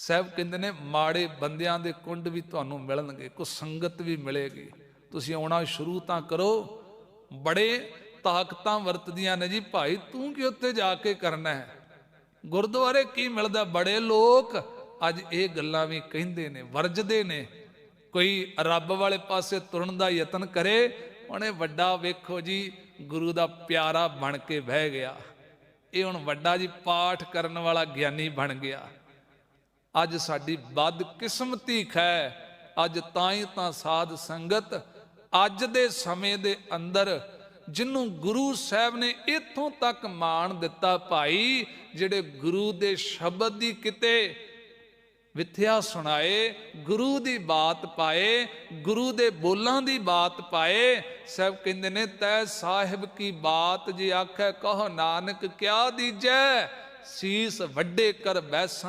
ਸਾਹਿਬ ਕਹਿੰਦੇ ਨੇ, ਮਾੜੇ ਬੰਦਿਆਂ ਦੇ ਕੁੰਡ ਵੀ ਤੁਹਾਨੂੰ ਮਿਲਣਗੇ ਕੋ ਸੰਗਤ ਵੀ ਮਿਲੇਗੀ। ਤੁਸੀਂ ਆਉਣਾ ਸ਼ੁਰੂ ਤਾਂ ਕਰੋ। ਬੜੇ ਤਾਕਤਾਂ ਵਰਤਦੀਆਂ ਨੇ ਜੀ। ਭਾਈ, ਤੂੰ ਕਿ ਉੱਥੇ ਜਾ ਕੇ ਕਰਨਾ ਹੈ? ਗੁਰਦੁਆਰੇ ਕੀ ਮਿਲਦਾ? ਬੜੇ ਲੋਕ ਅੱਜ ਇਹ ਗੱਲਾਂ ਵੀ ਕਹਿੰਦੇ ਨੇ, ਵਰਜਦੇ ਨੇ। ਕੋਈ ਰੱਬ ਵਾਲੇ ਪਾਸੇ ਤੁਰਨ ਦਾ ਯਤਨ ਕਰੇ ਉਹਨੇ ਵੱਡਾ ਵੇਖੋ ਜੀ, ਗੁਰੂ ਦਾ ਪਿਆਰਾ ਬਣ ਕੇ ਬਹਿ ਗਿਆ। ਇਹ ਹੁਣ ਵੱਡਾ ਜੀ ਪਾਠ ਕਰਨ ਵਾਲਾ ਗਿਆਨੀ ਬਣ ਗਿਆ। ਅੱਜ ਸਾਡੀ ਬਦ ਕਿਸਮਤੀ ਖੈ, ਅੱਜ ਤਾਂ ਹੀ ਤਾਂ ਸਾਧ ਸੰਗਤ ਅੱਜ ਦੇ ਸਮੇਂ ਦੇ ਅੰਦਰ ਜਿਹਨੂੰ ਗੁਰੂ ਸਾਹਿਬ ਨੇ ਇੱਥੋਂ ਤੱਕ ਮਾਣ ਦਿੱਤਾ ਭਾਈ, ਜਿਹੜੇ ਗੁਰੂ ਦੇ ਸ਼ਬਦ ਦੀ ਕਿਤੇ ਵਿਥਿਆ ਸੁਣਾਏ, ਗੁਰੂ ਦੀ ਬਾਤ ਪਾਏ, ਗੁਰੂ ਦੇ ਬੋਲਾਂ ਦੀ ਬਾਤ ਪਾਏ, ਸਭ ਕਹਿੰਦੇ ਨੇ, ਤੈ ਸਾਹਿਬ ਕੀ ਬਾਤ ਜੇ ਆਖੈ, ਕਹੋ ਨਾਨਕ ਕਿਆ ਦੀਜੈ? ਸੀਸ ਵੱਡੇ ਕਰ ਬੈਸਣ